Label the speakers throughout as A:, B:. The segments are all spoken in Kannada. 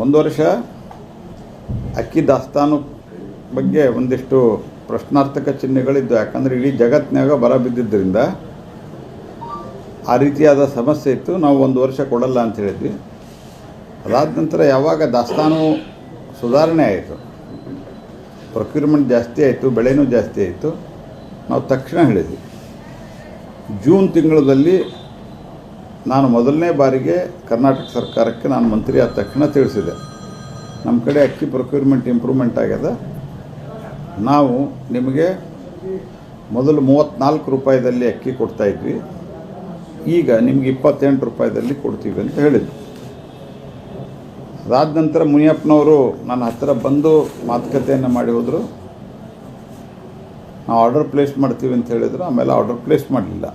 A: ಒಂದು ವರ್ಷ ಅಕ್ಕಿ ದಾಸ್ತಾನು ಬಗ್ಗೆ ಒಂದಿಷ್ಟು ಪ್ರಶ್ನಾರ್ಥಕ ಚಿಹ್ನೆಗಳಿದ್ದು, ಯಾಕಂದರೆ ಇಡೀ ಜಗತ್ತಿನಾಗ ಬರ ಬಿದ್ದಿದ್ದರಿಂದ ಆ ರೀತಿಯಾದ ಸಮಸ್ಯೆ ಇತ್ತು. ನಾವು ಒಂದು ವರ್ಷ ಕೊಡಲ್ಲ ಅಂತ ಹೇಳಿದ್ವಿ. ಅದಾದ ನಂತರ ಯಾವಾಗ ದಾಸ್ತಾನು ಸುಧಾರಣೆ ಆಯಿತು ಪ್ರೊಕ್ಯೂರ್ಮೆಂಟ್ ಜಾಸ್ತಿ ಆಯಿತು, ಬೆಳೆನೂ ಜಾಸ್ತಿ ಆಯಿತು, ನಾವು ತಕ್ಷಣ ಹೇಳಿದ್ವಿ. ಜೂನ್ ತಿಂಗಳಲ್ಲಿ ನಾನು ಮೊದಲನೇ ಬಾರಿಗೆ ಕರ್ನಾಟಕ ಸರ್ಕಾರಕ್ಕೆ ನಾನು ಮಂತ್ರಿ ಆದ ತಕ್ಷಣ ತಿಳಿಸಿದೆ. ನಮ್ಮ ಕಡೆ ಅಕ್ಕಿ ಪ್ರೊಕ್ಯೂರ್ಮೆಂಟ್ ಇಂಪ್ರೂವ್ಮೆಂಟ್ ಆಗ್ಯದ. ನಾವು ನಿಮಗೆ ಮೊದಲು ಮೂವತ್ತ್ನಾಲ್ಕು ರೂಪಾಯಿದಲ್ಲಿ ಅಕ್ಕಿ ಕೊಡ್ತಾ ಇದ್ವಿ. ಈಗ ನಿಮಗೆ ಇಪ್ಪತ್ತೆಂಟು ರೂಪಾಯಿದಲ್ಲಿ ಕೊಡ್ತೀವಿ ಅಂತ ಹೇಳಿದ್ರು. ಅದಾದ ನಂತರ ಮುನಿಯಪ್ಪನವರು ನನ್ನ ಹತ್ತಿರ ಬಂದು ಮಾತುಕತೆಯನ್ನು ಮಾಡಿ ಹೋದರು. ನಾವು ಆರ್ಡರ್ ಪ್ಲೇಸ್ ಮಾಡ್ತೀವಿ ಅಂತ ಹೇಳಿದರು. ಆಮೇಲೆ ಆರ್ಡರ್ ಪ್ಲೇಸ್ ಮಾಡಲಿಲ್ಲ.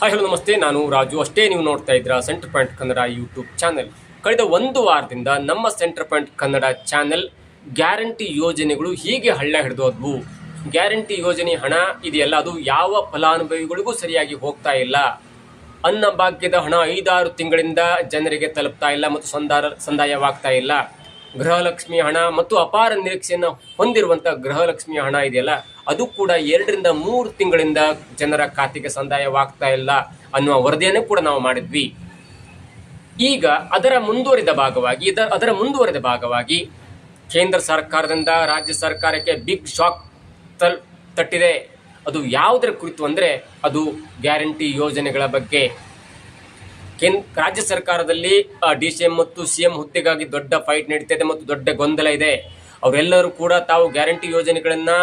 B: ಹಾಯ್ ಹಲೋ ನಮಸ್ತೆ. ನಾನು ರಾಜು. ಅಷ್ಟೇ ನೀವು ನೋಡ್ತಾ ಇದ್ರ centre point Kannada YouTube channel ಕಳೆದ ಒಂದು ವಾರದಿಂದ ನಮ್ಮ centre point Kannada channel guarantee ಯೋಜನೆಗಳು ಹೀಗೆ ಹಳ್ಳ ಹಿಡಿದೋದ್ವು ಗ್ಯಾರಂಟಿ ಯೋಜನೆ ಹಣ ಇದೆಯಲ್ಲ, ಅದು ಯಾವ ಫಲಾನುಭವಿಗಳಿಗೂ ಸರಿಯಾಗಿ ಹೋಗ್ತಾ ಇಲ್ಲ. ಅನ್ನ ಭಾಗ್ಯದ ಹಣ ಐದಾರು ತಿಂಗಳಿಂದ ಜನರಿಗೆ ತಲುಪ್ತಾ ಇಲ್ಲ ಮತ್ತು ಸಂದಾರ ಸಂದಾಯವಾಗ್ತಾ ಇಲ್ಲ. ಗೃಹಲಕ್ಷ್ಮಿ ಹಣ ಮತ್ತು ಅಪಾರ ನಿರೀಕ್ಷೆಯನ್ನು ಹೊಂದಿರುವಂಥ ಗೃಹಲಕ್ಷ್ಮಿ ಹಣ ಇದೆಯಲ್ಲ, ಅದು ಕೂಡ ಎರಡರಿಂದ ಮೂರು ತಿಂಗಳಿಂದ ಜನರ ಖಾತೆಗೆ ಸಂದಾಯವಾಗ್ತಾ ಇಲ್ಲ ಅನ್ನುವ ವರದಿಯನ್ನು ಕೂಡ ನಾವು ಮಾಡಿದ್ವಿ. ಈಗ ಅದರ ಮುಂದುವರಿದ ಭಾಗವಾಗಿ ಅದರ ಮುಂದುವರಿದ ಭಾಗವಾಗಿ ಕೇಂದ್ರ ಸರ್ಕಾರದಿಂದ ರಾಜ್ಯ ಸರ್ಕಾರಕ್ಕೆ ಬಿಗ್ ಶಾಕ್ ತಲ್ ತಟ್ಟಿದೆ. ಅದು ಯಾವುದರ ಕುರಿತು ಅಂದರೆ ಅದು ಗ್ಯಾರಂಟಿ ಯೋಜನೆಗಳ ಬಗ್ಗೆ ಕೇಂದ್ರ ರಾಜ್ಯ ಸರ್ಕಾರದಲ್ಲಿ ಡಿ ಸಿ ಎಂ ಮತ್ತು ಸಿ ಎಂ ಹುದ್ದೆಗಾಗಿ ದೊಡ್ಡ ಫೈಟ್ ನಡೀತಿದೆ ಮತ್ತು ದೊಡ್ಡ ಗೊಂದಲ ಇದೆ. ಅವರೆಲ್ಲರೂ ಕೂಡ ತಾವು ಗ್ಯಾರಂಟಿ ಯೋಜನೆಗಳನ್ನು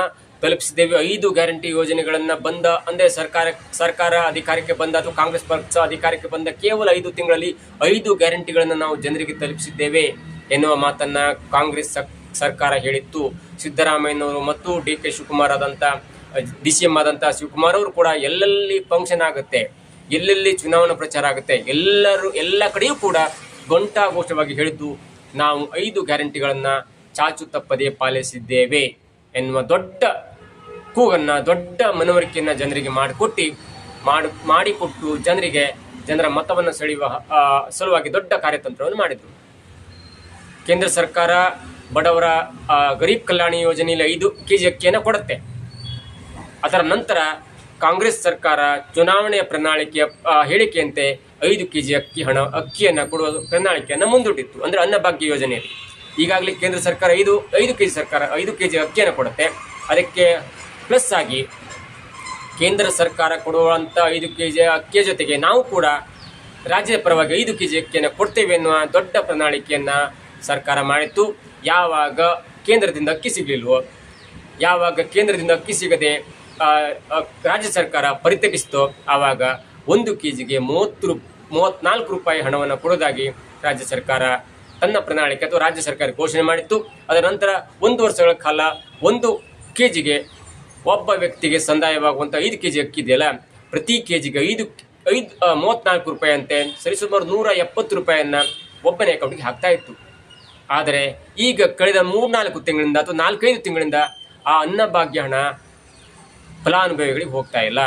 B: ತಲುಪಿಸಿದ್ದೇವೆ. ಐದು ಗ್ಯಾರಂಟಿ ಯೋಜನೆಗಳನ್ನು ಬಂದ, ಅಂದರೆ ಸರ್ಕಾರ ಸರ್ಕಾರ ಅಧಿಕಾರಕ್ಕೆ ಬಂದ ಅಥವಾ ಕಾಂಗ್ರೆಸ್ ಪಕ್ಷ ಅಧಿಕಾರಕ್ಕೆ ಬಂದ ಕೇವಲ ಐದು ತಿಂಗಳಲ್ಲಿ ಐದು ಗ್ಯಾರಂಟಿಗಳನ್ನು ನಾವು ಜನರಿಗೆ ತಲುಪಿಸಿದ್ದೇವೆ ಎನ್ನುವ ಮಾತನ್ನ ಕಾಂಗ್ರೆಸ್ ಸರ್ಕಾರ ಹೇಳಿತ್ತು. ಸಿದ್ದರಾಮಯ್ಯನವರು ಮತ್ತು ಡಿ ಕೆ ಶಿವಕುಮಾರ್ ಆದಂಥ ಡಿ ಸಿ ಎಂ ಆದಂಥ ಶಿವಕುಮಾರ್ ಅವರು ಕೂಡ ಎಲ್ಲೆಲ್ಲಿ ಫಂಕ್ಷನ್ ಆಗುತ್ತೆ ಎಲ್ಲೆಲ್ಲಿ ಚುನಾವಣಾ ಪ್ರಚಾರ ಆಗುತ್ತೆ, ಎಲ್ಲರೂ ಎಲ್ಲ ಕಡೆಯೂ ಕೂಡ ಘಂಟಾಘೋಷವಾಗಿ ಹೇಳಿದ್ದು, ನಾವು ಐದು ಗ್ಯಾರಂಟಿಗಳನ್ನು ಚಾಚು ತಪ್ಪದೇ ಪಾಲಿಸಿದ್ದೇವೆ ಎನ್ನುವ ದೊಡ್ಡ ಕೂಗನ್ನು, ದೊಡ್ಡ ಮನವರಿಕೆಯನ್ನು ಜನರಿಗೆ ಮಾಡಿಕೊಟ್ಟು, ಮಾಡಿ, ಮಾಡಿಕೊಟ್ಟು ಜನರಿಗೆ ಜನರ ಮತವನ್ನು ಸೆಳೆಯುವ ಸಲುವಾಗಿ ದೊಡ್ಡ ಕಾರ್ಯತಂತ್ರವನ್ನು ಮಾಡಿದರು. ಕೇಂದ್ರ ಸರ್ಕಾರ ಬಡವರ ಗರೀಬ್ ಕಲ್ಯಾಣ ಯೋಜನೆಯಲ್ಲಿ ಐದು ಕೆ ಜಿ ಅಕ್ಕಿಯನ್ನು ಕೊಡುತ್ತೆ. ಅದರ ನಂತರ ಕಾಂಗ್ರೆಸ್ ಸರ್ಕಾರ ಚುನಾವಣೆಯ ಪ್ರಣಾಳಿಕೆಯ ಹೇಳಿಕೆಯಂತೆ ಐದು ಕೆ ಜಿ ಅಕ್ಕಿ ಹಣ, ಅಕ್ಕಿಯನ್ನು ಕೊಡುವ ಪ್ರಣಾಳಿಕೆಯನ್ನು ಮುಂದೂಡಿತ್ತು, ಅಂದರೆ ಅನ್ನಭಾಗ್ಯ ಯೋಜನೆಯಲ್ಲಿ. ಈಗಾಗಲೇ ಕೇಂದ್ರ ಸರ್ಕಾರ ಐದು ಐದು ಕೆ ಜಿ ಸರ್ಕಾರ, ಐದು ಕೆ ಜಿ ಅಕ್ಕಿಯನ್ನು ಕೊಡುತ್ತೆ. ಅದಕ್ಕೆ ಪ್ಲಸ್ ಆಗಿ ಕೇಂದ್ರ ಸರ್ಕಾರ ಕೊಡುವಂಥ ಐದು ಕೆ ಜಿ ಅಕ್ಕಿಯ ಜೊತೆಗೆ ನಾವು ಕೂಡ ರಾಜ್ಯದ ಪರವಾಗಿ ಐದು ಕೆ ಜಿ ಅಕ್ಕಿಯನ್ನು ಕೊಡ್ತೇವೆ ಎನ್ನುವ ದೊಡ್ಡ ಪ್ರಣಾಳಿಕೆಯನ್ನು ಸರ್ಕಾರ ಮಾಡಿತ್ತು. ಯಾವಾಗ ಕೇಂದ್ರದಿಂದ ಅಕ್ಕಿ ಸಿಗಲಿಲ್ವೋ, ಯಾವಾಗ ಕೇಂದ್ರದಿಂದ ಅಕ್ಕಿ ಸಿಗದೆ ರಾಜ್ಯ ಸರ್ಕಾರ ಪರಿತಪಿಸಿತು ಆವಾಗ ಒಂದು ಕೆ ಜಿಗೆ ಮೂವತ್ತು ರೂ ಮೂವತ್ತ್ನಾಲ್ಕು ರೂಪಾಯಿ ಹಣವನ್ನು ಕೊಡೋದಾಗಿ ರಾಜ್ಯ ಸರ್ಕಾರ ತನ್ನ ಪ್ರಣಾಳಿಕೆ ಅಥವಾ ರಾಜ್ಯ ಸರ್ಕಾರ ಘೋಷಣೆ ಮಾಡಿತ್ತು. ಅದರ ನಂತರ ಒಂದು ವರ್ಷಗಳ ಕಾಲ ಒಂದು ಕೆ ಜಿಗೆ ಒಬ್ಬ ವ್ಯಕ್ತಿಗೆ ಸಂದಾಯವಾಗುವಂಥ ಐದು ಕೆ ಜಿ ಅಕ್ಕಿ ಇದೆಯಲ್ಲ, ಪ್ರತಿ ಕೆ ಜಿಗೆ ಐದು ಐದು ಮೂವತ್ತ್ನಾಲ್ಕು ರೂಪಾಯಿಯಂತೆ ಸರಿಸುಮಾರು ನೂರ ಎಪ್ಪತ್ತು ರೂಪಾಯಿಯನ್ನು ಒಬ್ಬನೇ ಅಕೌಂಟಿಗೆ ಹಾಕ್ತಾ ಇತ್ತು. ಆದರೆ ಈಗ ಕಳೆದ ಮೂರ್ನಾಲ್ಕು ತಿಂಗಳಿಂದ ಅಥವಾ ನಾಲ್ಕೈದು ತಿಂಗಳಿಂದ ಆ ಅನ್ನಭಾಗ್ಯ ಹಣ ಫಲಾನುಭವಿಗಳಿಗೆ ಹೋಗ್ತಾ ಇಲ್ಲ.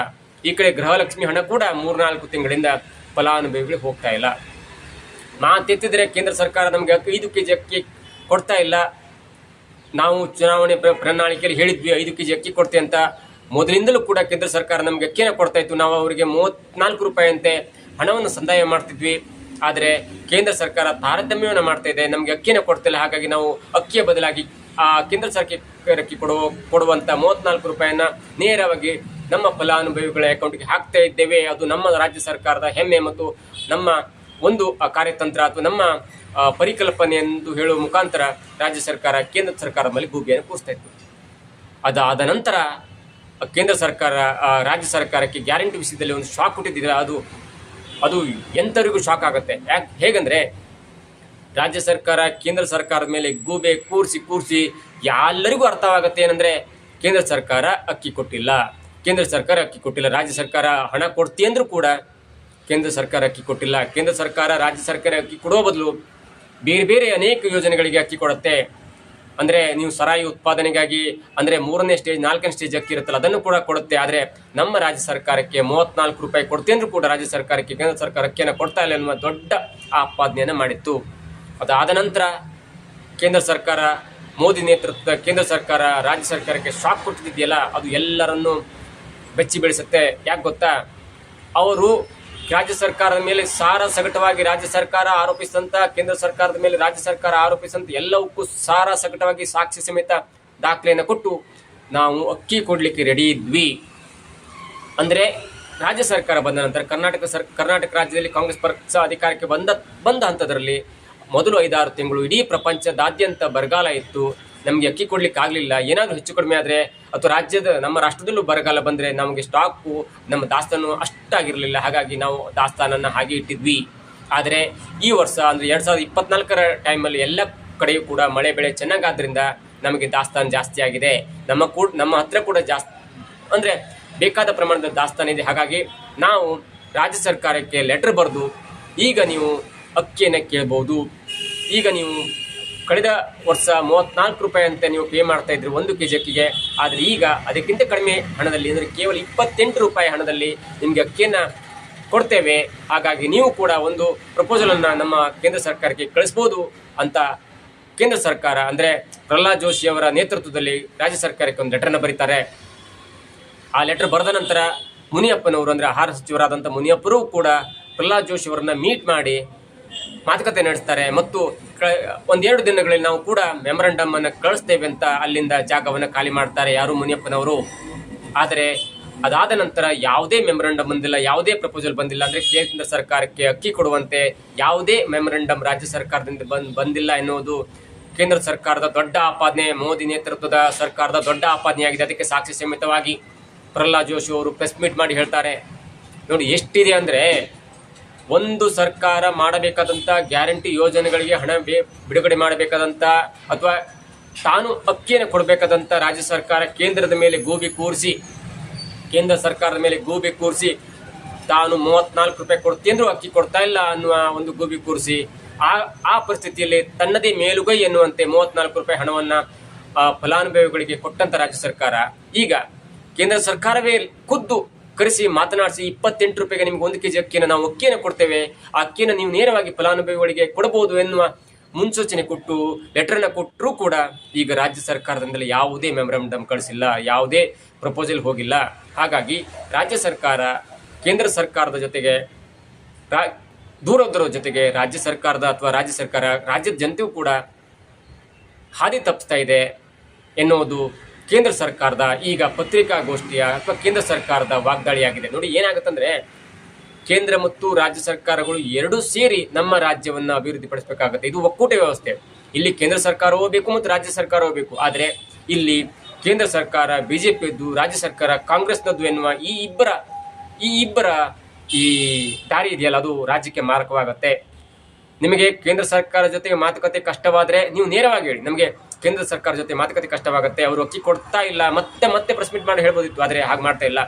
B: ಈ ಕಡೆ ಗೃಹಲಕ್ಷ್ಮಿ ಹಣ ಕೂಡ ಮೂರ್ನಾಲ್ಕು ತಿಂಗಳಿಂದ ಫಲಾನುಭವಿಗಳಿಗೆ ಹೋಗ್ತಾ ಇಲ್ಲ. ಮಾತೆತ್ತಿದ್ರೆ ಕೇಂದ್ರ ಸರ್ಕಾರ ನಮಗೆ ಐದು ಕೆ ಜಿ ಅಕ್ಕಿ ಕೊಡ್ತಾ ಇಲ್ಲ. ನಾವು ಚುನಾವಣೆ ಪ್ರಣಾಳಿಕೆಯಲ್ಲಿ ಹೇಳಿದ್ವಿ, ಐದು ಕೆ ಜಿ ಅಕ್ಕಿ ಕೊಡ್ತೀವಿ ಅಂತ. ಮೊದಲಿಂದಲೂ ಕೂಡ ಕೇಂದ್ರ ಸರ್ಕಾರ ನಮಗೆ ಅಕ್ಕಿನ ಕೊಡ್ತಾ ಇತ್ತು. ನಾವು ಅವರಿಗೆ ಮೂವತ್ನಾಲ್ಕು ರೂಪಾಯಿ ಅಂತೆ ಹಣವನ್ನು ಸಂದಾಯ ಮಾಡ್ತಿದ್ವಿ. ಆದರೆ ಕೇಂದ್ರ ಸರ್ಕಾರ ತಾರತಮ್ಯವನ್ನು ಮಾಡ್ತಾ ಇದೆ. ನಮಗೆ ಅಕ್ಕಿನ ಕೊಡ್ತಿಲ್ಲ. ಹಾಗಾಗಿ ನಾವು ಅಕ್ಕಿಯ ಬದಲಾಗಿ ಆ, ಕೇಂದ್ರ ಸರ್ಕಾರಕ್ಕೆ ಕೊಡುವ ಕೊಡುವಂಥ ಮೂವತ್ನಾಲ್ಕು ರೂಪಾಯಿಯನ್ನು ನೇರವಾಗಿ ನಮ್ಮ ಫಲಾನುಭವಿಗಳ ಅಕೌಂಟ್ಗೆ ಹಾಕ್ತಾ ಇದ್ದೇವೆ. ಅದು ನಮ್ಮ ರಾಜ್ಯ ಸರ್ಕಾರದ ಹೆಮ್ಮೆ ಮತ್ತು ನಮ್ಮ ಒಂದು ಕಾರ್ಯತಂತ್ರ ಅಥವಾ ನಮ್ಮ ಪರಿಕಲ್ಪನೆ ಎಂದು ಹೇಳುವ ಮುಖಾಂತರ ರಾಜ್ಯ ಸರ್ಕಾರ, ಕೇಂದ್ರ ಸರ್ಕಾರ ಮೇಲೆ ಗೂಬಿಯನ್ನು ಕೂರಿಸ್ತಾ ಇತ್ತು. ಅದಾದ ನಂತರ ಕೇಂದ್ರ ಸರ್ಕಾರ ರಾಜ್ಯ ಸರ್ಕಾರಕ್ಕೆ ಗ್ಯಾರಂಟಿ ವಿಷಯದಲ್ಲಿ ಒಂದು ಶಾಕ್ ಕೊಟ್ಟಿದ್ದಿದೆ ಅದು ಅದು ಎಂಥವರಿಗೂ ಶಾಕ್ ಆಗುತ್ತೆ. ಯಾಕೆ, ಹೇಗಂದರೆ ರಾಜ್ಯ ಸರ್ಕಾರ, ಕೇಂದ್ರ ಸರ್ಕಾರದ ಮೇಲೆ ಗೂಬೆ ಕೂರಿಸಿ ಕೂರಿಸಿ ಎಲ್ಲರಿಗೂ ಅರ್ಥವಾಗುತ್ತೆ ಏನಂದರೆ ಕೇಂದ್ರ ಸರ್ಕಾರ ಅಕ್ಕಿ ಕೊಟ್ಟಿಲ್ಲ. ಕೇಂದ್ರ ಸರ್ಕಾರ ಅಕ್ಕಿ ಕೊಟ್ಟಿಲ್ಲ. ರಾಜ್ಯ ಸರ್ಕಾರ ಹಣ ಕೊಡ್ತಿ ಅಂದರೂ ಕೂಡ ಕೇಂದ್ರ ಸರ್ಕಾರ ಅಕ್ಕಿ ಕೊಟ್ಟಿಲ್ಲ. ಕೇಂದ್ರ ಸರ್ಕಾರ ರಾಜ್ಯ ಸರ್ಕಾರ ಅಕ್ಕಿ ಕೊಡೋ ಬದಲು ಬೇರೆ ಬೇರೆ ಅನೇಕ ಯೋಜನೆಗಳಿಗೆ ಅಕ್ಕಿ ಕೊಡುತ್ತೆ. ಅಂದರೆ ನೀವು ಸರಾಯಿ ಉತ್ಪಾದನೆಗಾಗಿ ಅಂದರೆ ಮೂರನೇ ಸ್ಟೇಜ್, ನಾಲ್ಕನೇ ಸ್ಟೇಜ್ ಅಕ್ಕಿ ಇರುತ್ತಲ್ಲ, ಅದನ್ನು ಕೂಡ ಕೊಡುತ್ತೆ. ಆದರೆ ನಮ್ಮ ರಾಜ್ಯ ಸರ್ಕಾರಕ್ಕೆ ಮೂವತ್ತ್ನಾಲ್ಕು ರೂಪಾಯಿ ಕೊಡ್ತೇಂದ್ರೂ ಕೂಡ ರಾಜ್ಯ ಸರ್ಕಾರಕ್ಕೆ, ಕೇಂದ್ರ ಸರ್ಕಾರ ಅಕ್ಕಿಯನ್ನು ಕೊಡ್ತಾ ಇಲ್ಲ ಎನ್ನುವ ದೊಡ್ಡ ಆಪಾದನೆಯನ್ನು ಮಾಡಿತ್ತು. ಅದಾದ ನಂತರ ಕೇಂದ್ರ ಸರ್ಕಾರ, ಮೋದಿ ನೇತೃತ್ವದ ಕೇಂದ್ರ ಸರ್ಕಾರ, ರಾಜ್ಯ ಸರ್ಕಾರಕ್ಕೆ ಶಾಕ್ ಕೊಟ್ಟಿದೆಯಲ್ಲ ಅದು ಎಲ್ಲರನ್ನು ಬೆಚ್ಚಿ ಬೆಳೆಸುತ್ತೆ. ಯಾಕೆ ಗೊತ್ತಾ? ಅವರು ರಾಜ್ಯ ಸರ್ಕಾರದ ಮೇಲೆ ಸಾರ ಸಗಟವಾಗಿ ರಾಜ್ಯ ಸರ್ಕಾರ ಆರೋಪಿಸಿದಂತ, ಕೇಂದ್ರ ಸರ್ಕಾರದ ಮೇಲೆ ರಾಜ್ಯ ಸರ್ಕಾರ ಆರೋಪಿಸಿದಂತ ಎಲ್ಲವಕ್ಕೂ ಸಾರ ಸಗಟವಾಗಿ ಸಾಕ್ಷಿ ಸಮೇತ ದಾಖಲೆಯನ್ನು ಕೊಟ್ಟು ನಾವು ಅಕ್ಕಿ ಕೊಡಲಿಕ್ಕೆ ರೆಡಿ ಇದ್ವಿ. ಅಂದರೆ ರಾಜ್ಯ ಸರ್ಕಾರ ಬಂದ ನಂತರ ಕರ್ನಾಟಕ ಸರ್, ಕರ್ನಾಟಕ ರಾಜ್ಯದಲ್ಲಿ ಕಾಂಗ್ರೆಸ್ ಪಕ್ಷ ಅಧಿಕಾರಕ್ಕೆ ಬಂದ ಬಂದ ಹಂತದಲ್ಲಿ ಮೊದಲು ಐದಾರು ತಿಂಗಳು ಇಡೀ ಪ್ರಪಂಚದಾದ್ಯಂತ ಬರಗಾಲ ಇತ್ತು. ನಮಗೆ ಅಕ್ಕಿ ಕೊಡ್ಲಿಕ್ಕೆ ಆಗಲಿಲ್ಲ. ಏನಾದರೂ ಹೆಚ್ಚು ಕಡಿಮೆ ಆದರೆ ಅಥವಾ ರಾಜ್ಯದ ನಮ್ಮ ರಾಷ್ಟ್ರದಲ್ಲೂ ಬರಗಾಲ ಬಂದರೆ ನಮಗೆ ಸ್ಟಾಕು ನಮ್ಮ ದಾಸ್ತಾನು ಅಷ್ಟಾಗಿರಲಿಲ್ಲ. ಹಾಗಾಗಿ ನಾವು ದಾಸ್ತಾನನ್ನು ಹಾಗೆ ಇಟ್ಟಿದ್ವಿ. ಆದರೆ ಈ ವರ್ಷ ಅಂದರೆ ಎರಡು ಸಾವಿರದ ಇಪ್ಪತ್ನಾಲ್ಕರ ಟೈಮಲ್ಲಿ ಎಲ್ಲ ಕಡೆಯೂ ಕೂಡ ಮಳೆ ಬೆಳೆ ಚೆನ್ನಾಗಾದ್ರಿಂದ ನಮಗೆ ದಾಸ್ತಾನು ಜಾಸ್ತಿ ಆಗಿದೆ. ನಮ್ಮ ಕೂಡ, ನಮ್ಮ ಹತ್ರ ಕೂಡ ಜಾಸ್ತಿ ಅಂದರೆ ಬೇಕಾದ ಪ್ರಮಾಣದ ದಾಸ್ತಾನಿದೆ. ಹಾಗಾಗಿ ನಾವು ರಾಜ್ಯ ಸರ್ಕಾರಕ್ಕೆ ಲೆಟರ್ ಬರೆದು ಈಗ ನೀವು ಅಕ್ಕಿಯನ್ನು ಕೇಳ್ಬೋದು. ಈಗ ನೀವು ಕಳೆದ ವರ್ಷ ಮೂವತ್ನಾಲ್ಕು ರೂಪಾಯಿ ಅಂತ ನೀವು ಪೇ ಮಾಡ್ತಾ ಇದ್ರಿ ಒಂದು ಕೆ ಜಿ ಅಕ್ಕಿಗೆ. ಆದರೆ ಈಗ ಅದಕ್ಕಿಂತ ಕಡಿಮೆ ಹಣದಲ್ಲಿ, ಅಂದರೆ ಕೇವಲ ಇಪ್ಪತ್ತೆಂಟು ರೂಪಾಯಿ ಹಣದಲ್ಲಿ ನಿಮಗೆ ಅಕ್ಕಿಯನ್ನು ಕೊಡ್ತೇವೆ. ಹಾಗಾಗಿ ನೀವು ಕೂಡ ಒಂದು ಪ್ರಪೋಸಲನ್ನು ನಮ್ಮ ಕೇಂದ್ರ ಸರ್ಕಾರಕ್ಕೆ ಕಳಿಸ್ಬೋದು ಅಂತ ಕೇಂದ್ರ ಸರ್ಕಾರ, ಅಂದರೆ ಪ್ರಹ್ಲಾದ್ ಜೋಶಿ ಅವರ ನೇತೃತ್ವದಲ್ಲಿ ರಾಜ್ಯ ಸರ್ಕಾರಕ್ಕೆ ಒಂದು ಲೆಟರ್ನ ಬರೀತಾರೆ. ಆ ಲೆಟರ್ ಬರೆದ ನಂತರ ಮುನಿಯಪ್ಪನವರು, ಅಂದರೆ ಆಹಾರ ಸಚಿವರಾದಂಥ ಮುನಿಯಪ್ಪರು ಕೂಡ ಪ್ರಹ್ಲಾದ್ ಜೋಶಿ ಅವರನ್ನ ಮೀಟ್ ಮಾಡಿ ಮಾತುಕತೆ ನಡೆಸ್ತಾರೆ ಮತ್ತು ಒಂದೆರಡು ದಿನಗಳಲ್ಲಿ ನಾವು ಕೂಡ ಮೆಮೊರಂಡಮ್ ಅನ್ನು ಕಳಿಸ್ತೇವೆ ಅಂತ ಅಲ್ಲಿಂದ ಜಾಗವನ್ನು ಖಾಲಿ ಮಾಡ್ತಾರೆ ಯಾರು ಮುನಿಯಪ್ಪನವರು. ಆದರೆ ಅದಾದ ನಂತರ ಯಾವುದೇ ಮೆಮೊರಂಡಮ್ ಬಂದಿಲ್ಲ, ಯಾವುದೇ ಪ್ರಪೋಸಲ್ ಬಂದಿಲ್ಲ ಅಂದರೆ ಕೇಂದ್ರ ಸರ್ಕಾರಕ್ಕೆ ಅಕ್ಕಿ ಕೊಡುವಂತೆ ಯಾವುದೇ ಮೆಮೊರಂಡಮ್ ರಾಜ್ಯ ಸರ್ಕಾರದಿಂದ ಬಂದ್, ಬಂದಿಲ್ಲ ಎನ್ನುವುದು ಕೇಂದ್ರ ಸರ್ಕಾರದ ದೊಡ್ಡ ಆಪಾದನೆ, ಮೋದಿ ನೇತೃತ್ವದ ಸರ್ಕಾರದ ದೊಡ್ಡ ಆಪಾದನೆಯಾಗಿದೆ. ಅದಕ್ಕೆ ಸಾಕ್ಷಿ ಸಮೇತವಾಗಿ ಪ್ರಹ್ಲಾದ್ ಜೋಶಿ ಅವರು ಪ್ರೆಸ್ ಮೀಟ್ ಮಾಡಿ ಹೇಳ್ತಾರೆ. ನೋಡಿ ಎಷ್ಟಿದೆ ಅಂದರೆ ಒಂದು ಸರ್ಕಾರ ಮಾಡಬೇಕಾದಂಥ ಗ್ಯಾರಂಟಿ ಯೋಜನೆಗಳಿಗೆ ಹಣ ಬಿಡುಗಡೆ ಮಾಡಬೇಕಾದಂಥ ಅಥವಾ ತಾನು ಅಕ್ಕಿಯನ್ನು ಕೊಡಬೇಕಾದಂಥ ರಾಜ್ಯ ಸರ್ಕಾರ ಕೇಂದ್ರದ ಮೇಲೆ ಗೂಬಿ ಕೂರಿಸಿ, ಕೇಂದ್ರ ಸರ್ಕಾರದ ಮೇಲೆ ಗೂಬಿ ಕೂರಿಸಿ, ತಾನು ಮೂವತ್ನಾಲ್ಕು ರೂಪಾಯಿ ಕೊಡ್ತೇಂದ್ರೂ ಅಕ್ಕಿ ಕೊಡ್ತಾ ಇಲ್ಲ ಅನ್ನುವ ಒಂದು ಗೂಬಿ ಕೂರಿಸಿ, ಆ ಆ ಪರಿಸ್ಥಿತಿಯಲ್ಲಿ ತನ್ನದೇ ಮೇಲುಗೈ ಎನ್ನುವಂತೆ ಮೂವತ್ನಾಲ್ಕು ರೂಪಾಯಿ ಹಣವನ್ನು ಫಲಾನುಭವಿಗಳಿಗೆ ಕೊಟ್ಟಂತ ರಾಜ್ಯ ಸರ್ಕಾರ. ಈಗ ಕೇಂದ್ರ ಸರ್ಕಾರವೇ ಖುದ್ದು ಕರೆಸಿ ಮಾತನಾಡಿಸಿ ಇಪ್ಪತ್ತೆಂಟು ರೂಪಾಯಿಗೆ ನಿಮ್ಗೆ ಒಂದು ಕೆಜಿ ಅಕ್ಕಿಯನ್ನು ನಾವು ಅಕ್ಕಿಯನ್ನು ಕೊಡ್ತೇವೆ. ಆ ಅಕ್ಕಿಯನ್ನು ನೀವು ನೇರವಾಗಿ ಫಲಾನುಭವಿಗಳಿಗೆ ಕೊಡಬಹುದು ಎನ್ನುವ ಮುನ್ಸೂಚನೆ ಕೊಟ್ಟು ಲೆಟರ್ನ ಕೊಟ್ಟರೂ ಕೂಡ ಈಗ ರಾಜ್ಯ ಸರ್ಕಾರದಿಂದಲೇ ಯಾವುದೇ ಮೆಮೊರಂಡಮ್ ಕಳಿಸಿಲ್ಲ, ಯಾವುದೇ ಪ್ರಪೋಸಲ್ ಹೋಗಿಲ್ಲ. ಹಾಗಾಗಿ ರಾಜ್ಯ ಸರ್ಕಾರ, ಕೇಂದ್ರ ಸರ್ಕಾರದ ಜೊತೆಗೆ, ರಾ ದೂರದರ ಜೊತೆಗೆ ರಾಜ್ಯ ಸರ್ಕಾರದ ಅಥವಾ ರಾಜ್ಯ ಸರ್ಕಾರ, ರಾಜ್ಯದ ಜನತೆಯೂ ಕೂಡ ಹಾದಿ ತಪ್ಪಿಸ್ತಾ ಇದೆ ಎನ್ನುವುದು ಕೇಂದ್ರ ಸರ್ಕಾರದ ಈಗ ಪತ್ರಿಕಾಗೋಷ್ಠಿಯ ಅಥವಾ ಕೇಂದ್ರ ಸರ್ಕಾರದ ವಾಗ್ದಾಳಿಯಾಗಿದೆ. ನೋಡಿ, ಏನಾಗುತ್ತಂದ್ರೆ, ಕೇಂದ್ರ ಮತ್ತು ರಾಜ್ಯ ಸರ್ಕಾರಗಳು ಎರಡೂ ಸೇರಿ ನಮ್ಮ ರಾಜ್ಯವನ್ನು ಅಭಿವೃದ್ಧಿಪಡಿಸಬೇಕಾಗುತ್ತೆ. ಇದು ಒಕ್ಕೂಟ ವ್ಯವಸ್ಥೆ. ಇಲ್ಲಿ ಕೇಂದ್ರ ಸರ್ಕಾರವೂ ಬೇಕು ಮತ್ತು ರಾಜ್ಯ ಸರ್ಕಾರವೂ ಬೇಕು. ಆದರೆ, ಇಲ್ಲಿ ಕೇಂದ್ರ ಸರ್ಕಾರ, ಬಿಜೆಪಿಯದ್ದು, ರಾಜ್ಯ ಸರ್ಕಾರ, ಕಾಂಗ್ರೆಸ್ನದ್ದು ಎನ್ನುವ ಈ ಇಬ್ಬರ ಈ ಇಬ್ಬರ ಈ ದಾರಿ ಇದೆಯಲ್ಲ, ಅದು ರಾಜ್ಯಕ್ಕೆ ಮಾರಕವಾಗುತ್ತೆ. ನಿಮಗೆ ಕೇಂದ್ರ ಸರ್ಕಾರ ಜೊತೆಗೆ ಮಾತುಕತೆ ಕಷ್ಟವಾದರೆ ನೀವು ನೇರವಾಗಿ ಹೇಳಿ. ನಮಗೆ ಕೇಂದ್ರ ಸರ್ಕಾರ ಜೊತೆ ಮಾತುಕತೆ ಕಷ್ಟವಾಗುತ್ತೆ, ಅವರು ಅಕ್ಕಿ ಕೊಡ್ತಾ ಇಲ್ಲ, ಮತ್ತೆ ಮತ್ತೆ ಪ್ರೆಸ್ ಮೀಟ್ ಮಾಡಿ ಹೇಳ್ಬೋದಿತ್ತು, ಆದರೆ ಹಾಗೆ ಮಾಡ್ತಾ ಇಲ್ಲ.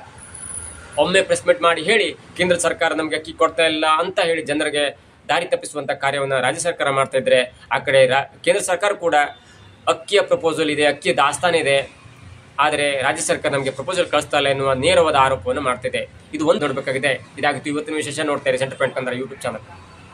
B: ಒಮ್ಮೆ ಪ್ರೆಸ್ ಮೀಟ್ ಮಾಡಿ ಹೇಳಿ, ಕೇಂದ್ರ ಸರ್ಕಾರ ನಮಗೆ ಅಕ್ಕಿ ಕೊಡ್ತಾ ಇಲ್ಲ ಅಂತ ಹೇಳಿ ಜನರಿಗೆ ದಾರಿ ತಪ್ಪಿಸುವಂಥ ಕಾರ್ಯವನ್ನು ರಾಜ್ಯ ಸರ್ಕಾರ ಮಾಡ್ತಾ ಇದ್ರೆ, ಆ ಕಡೆ ರಾ, ಕೇಂದ್ರ ಸರ್ಕಾರ ಕೂಡ ಅಕ್ಕಿಯ ಪ್ರಪೋಸಲ್ ಇದೆ, ಅಕ್ಕಿಯ ದಾಸ್ತಾನ ಇದೆ, ಆದರೆ ರಾಜ್ಯ ಸರ್ಕಾರ ನಮಗೆ ಪ್ರಪೋಸಲ್ ಕಳಿಸ್ತಾ ಇಲ್ಲ ಎನ್ನುವ ನೇರವಾದ ಆರೋಪವನ್ನು ಮಾಡ್ತಿದೆ ಇದು. ಒಂದು ನೋಡಬೇಕಾಗಿದೆ. ಇದಾಗಿತ್ತು ಇವತ್ತಿನ ವಿಶೇಷ ನೋಡ್ತಾ ಇರಿ centre point Kannada YouTube channel